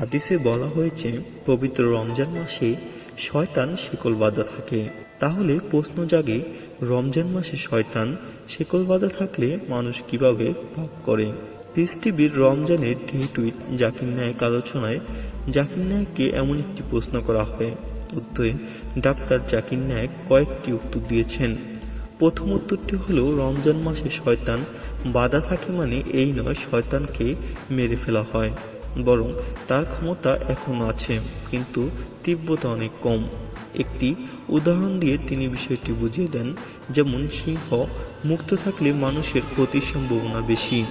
হাদিসে বলা হয়েছে, পবিত্র রমজান মাসে শয়তান শিকল বাঁধা থাকে। তাহলে প্রশ্ন জাগে, রমজান মাসে শয়তান শিকল বাঁধা থাকলে মানুষ কীভাবে পাপ করে? পিস টিভির রমজানের ডে টুইট জাকির নায়ক আলোচনায়, জাকির নায়ককে এমন একটি প্রশ্ন করা হয়। উত্তরে, ডাক্তার জাকির নায়ক কয়েকটি উত্তর দিয়েছেন। প্রথম উত্তরটি হলো, রমজান মাসে শয়তান বাধা থাকে মানে এই নয়, শয়তানকে মেরে ফেলা হয়। বরং তার ক্ষমতা এখনও আছে, কিন্তু তীব্রতা অনেক কম। একটি উদাহরণ দিয়ে তিনি বিষয়টি বুঝিয়ে দেন, যেমন সিংহ মুক্ত থাকলে মানুষের ক্ষতির সম্ভাবনা বেশি।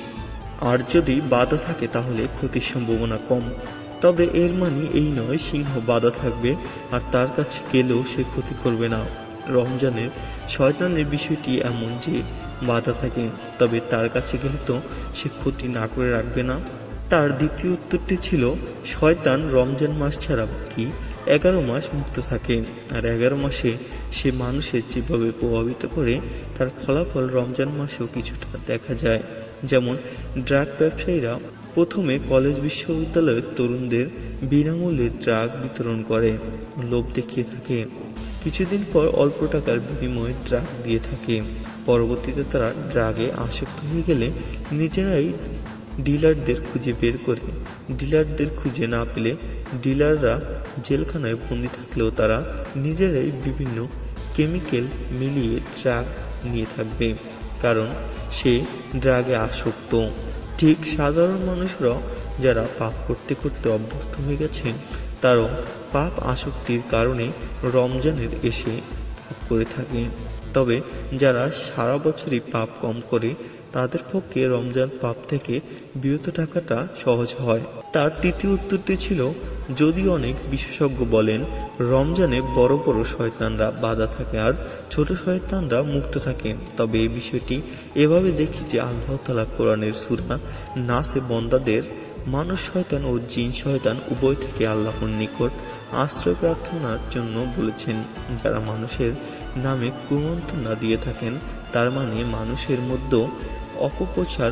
আর যদি বাধা থাকে তাহলে ক্ষতির সম্ভাবনা কম। তবে এর মানে এই নয় সিংহ বাধা থাকবে আর তার কাছে গেলেও সে ক্ষতি করবে না। রমজানের শয়তানের বিষয়টি এমন যে, বাধা থাকে, তবে তার কাছে গেলে তো সে ক্ষতি না করে রাখবে না। তার দ্বিতীয় উত্তরটি ছিল, শয়তান রমজান মাস ছাড়া কি এগারো মাস মুক্ত থাকে। আর এগারো মাসে সে মানুষের যেভাবে প্রভাবিত করে, তার ফলাফল রমজান মাসেও কিছুটা দেখা যায়। যেমন, ড্রাগ ব্যবসায়ীরা প্রথমে কলেজ বিশ্ববিদ্যালয়ের তরুণদের বিনামূল্যে ড্রাগ বিতরণ করে, লোভ দেখিয়ে থাকে। কিছুদিন পর অল্প টাকার বিনিময়ে ড্রাগ দিয়ে থাকে। পরবর্তীতে তারা ড্রাগে আসক্ত হয়ে গেলে নিজেরাই ডিলারদের খুঁজে বের করে। ডিলারদের খুঁজে না পেলে ডিলাররা জেলখানায় বন্দি থাকলেও তারা নিজেরাই বিভিন্ন কেমিক্যাল মিলিয়ে ড্রাগ নিয়ে থাকবে, কারণ সে ড্রাগে আসক্ত। ঠিক সাধারণ মানুষরা যারা পাপ করতে করতে অভ্যস্ত হয়ে গেছেন তারাও পাপ আসক্তির কারণে রমজানের এসে পাপ করে থাকে। তবে যারা সারা বছরই পাপ কম করে তাদের পক্ষে রমজান পাপ থেকে বিরত থাকাটা সহজ হয়। তার তৃতীয় উত্তরটি ছিল, যদি অনেক বিশেষজ্ঞ বলেন, রমজানে বড় বড় শয়তানরা বাধা থাকে আর ছোট শয়তানরা মুক্ত থাকে। তবে এই বিষয়টি এভাবে দেখি যে আল্লাহ তালা কোরআনের সুরা নাসে বন্দাদের মানুষ শয়তান ও জিন শয়তান উভয় থেকে আল্লাহর নিকট আশ্রয় প্রার্থনার জন্য বলেছেন। যারা মানুষের নামে কুমন্ত্রণা দিয়ে থাকেন, তার মানে মানুষের মধ্যেও অপপ্রচার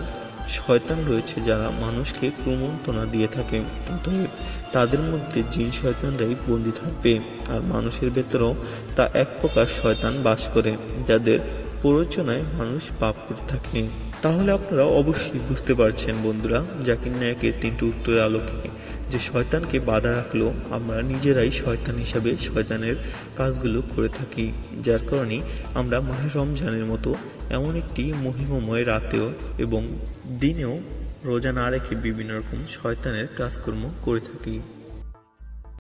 শয়তান রয়েছে যারা মানুষকে কুমন্ত্রণা দিয়ে থাকে। অতএব তাদের মধ্যে জিন শয়তানরাই বন্দি থাকবে আর মানুষের ভেতরেও তা এক প্রকার শয়তান বাস করে, যাদের প্ররোচনায় মানুষ পাপ করে থাকে। তাহলে আপনারা অবশ্যই বুঝতে পারছেন বন্ধুরা, জাকির নায়কের তিনটি উত্তরের আলোকে। যে শয়তানকে বাধা রাখলেও আমরা নিজেরাই শয়তান হিসাবে শয়তানের কাজগুলো করে থাকি। যার কারণে আমরা মাহে রমজানের মতো এমন একটি মহিমময় রাতেও এবং দিনেও রোজা না রেখে বিভিন্ন রকম শয়তানের কাজকর্ম করে থাকি।